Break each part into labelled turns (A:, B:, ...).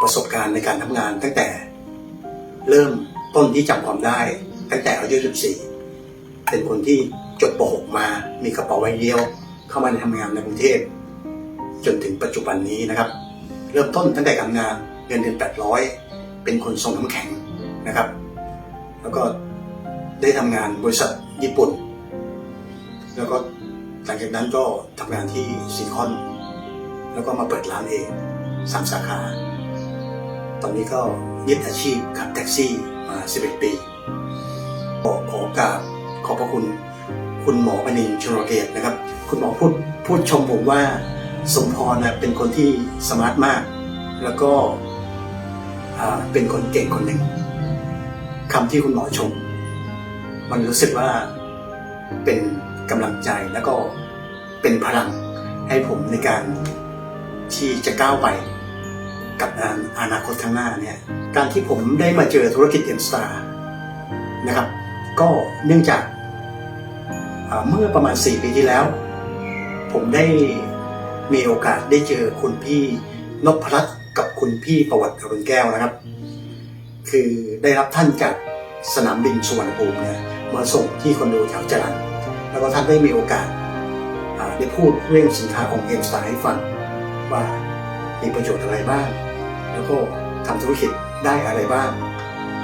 A: ประสบการณ์ในการทำงานตั้งแต่เริ่มต้นที่จำความได้ ตั้งแต่อายุ14 เป็นคนที่จบป .6 มามีกระเป๋าใบเดียว เข้ามาในทำงานในกรุงเทพจนถึงปัจจุบันนี้นะครับ เริ่มต้นตั้งแต่การงานเงินเดือน 800 เป็นคนส่งน้ำแข็งนะครับ แล้วก็ได้ทำงานบริษัทญี่ปุ่น แล้วก็หลังจากนั้นก็ทำงานที่ซีคอน แล้วก็มาเปิดร้านเองสามสาขา ตอนนี้ก็ยึดอาชีพขับแท็กซี่มา 11 ปีขอขอกราบขอบพระคุณคุณหมอปนินชนรเกตนะครับ คุณหมอพูดพูดชมผมว่าสมพรนะเป็นคนที่สมาร์ทมาก แล้วก็เป็นคนเก่งคนหนึ่งคำที่คุณหมอชม มันรู้สึกว่าเป็นกำลังใจแล้วก็เป็นพลังให้ผมในการที่จะก้าวไป กับงานอนาคตข้างหน้าเนี่ยการที่ผมได้มาเจอธุรกิจเอ็มสตาร์นะครับ ก็เนื่องจากเมื่อประมาณ 4 ปีที่แล้ว ผมได้มีโอกาสได้เจอคุณพี่นพรัตน์กับคุณพี่ประวัติอรุณแก้วนะครับ คือได้รับท่านจากสนามบินสุวรรณภูมิเนี่ยมาส่งที่คอนโดแถวจรัญแล้วก็ท่านได้มีโอกาสได้พูดเรื่องสินค้าของเอ็มสตาร์ให้ฟังว่ามีประโยชน์อะไรบ้าง แล้วก็ทำธุรกิจได้อะไรบ้าง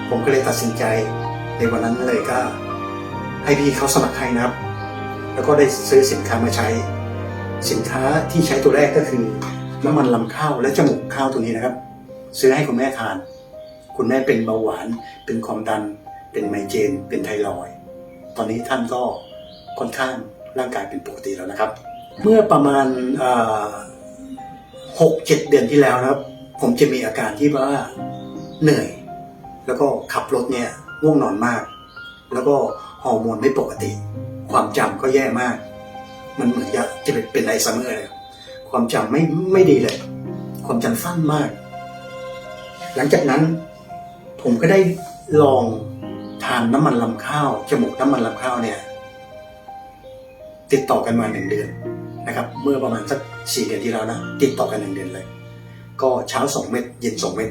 A: ผมก็เลยตัดสินใจในวันนั้นเลยก็ ให้พี่เขาสมัครให้นะครับ แล้วก็ได้ซื้อสินค้ามาใช้ สินค้าที่ใช้ตัวแรกก็คือ น้ำมันลำข้าวและจมูกข้าวตัวนี้นะครับ ซื้อให้คุณแม่ทาน คุณแม่เป็นเบาหวาน เป็นความดัน เป็นไมเกรนเป็นไทรอยตอนนี้ท่านก็ค่อนข้างร่างกายเป็นปกติแล้วนะครับ เมื่อประมาณหกเจ็ดเดือนที่แล้วนะครับ ผมจะมีอาการที่ว่าเหนื่อย แล้วก็ขับรถเนี่ยง่วงนอนมาก แล้วก็ฮอร์โมนไม่ปกติ ความจำก็แย่มาก มันเหมือนจะจะเป็นไอซ์ไซเมอร์เลยความจำไม่ไม่ดีเลย ความจำสั้นมาก หลังจากนั้น ผมก็ได้ลองทานน้ำมันลำข้าวจมูกน้ำมันลำข้าวเนี่ย ติดต่อกันมาหนึ่งเดือนนะครับ เมื่อประมาณสักสี่เดือนที่แล้วนะติดต่อกันหนึ่งเดือนเลย ก็เช้าสองเม็ดเย็นสองเม็ด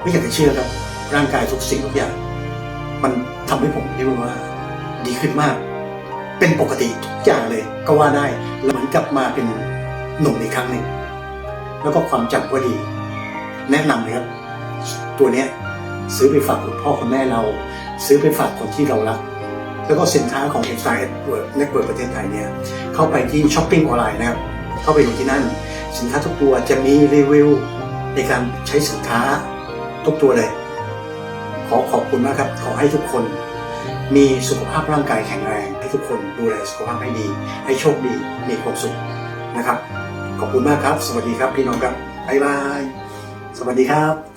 A: ไม่อยากจะเชื่อครับ ร่างกายทุกสิ่งทุกอย่าง มันทำให้ผมเรียกว่า ดีขึ้นมาก เป็นปกติทุกอย่างเลย ก็ว่าได้เหมือนกลับมาเป็นหนุ่มอีกครั้งหนึ่งแล้วก็ความจำก็ดี แนะนำเลยครับ ตัวเนี้ยซื้อไปฝากคุณพ่อคุณแม่เรา ซื้อไปฝากคนที่เรารัก แล้วก็สินค้าของ e x t r a Network Network ประเทศไทยเนี่ย เข้าไปที่ช้อปปิ้งออนไลน์นะครับ เข้าไปดูที่นั่น สินค้าทุกตัวจะมีรีวิวในการใช้สินค้าทุกตัวเลย ขอขอบคุณมากครับ ขอให้ทุกคน มีสุขภาพร่างกายแข็งแรง ให้ทุกคนดูแลสุขภาพให้ดี ให้โชคดี มีความสุขนะครับ ขอบคุณมากครับ สวัสดีครับพี่น้องครับบ๊ายบาย สวัสดีครับ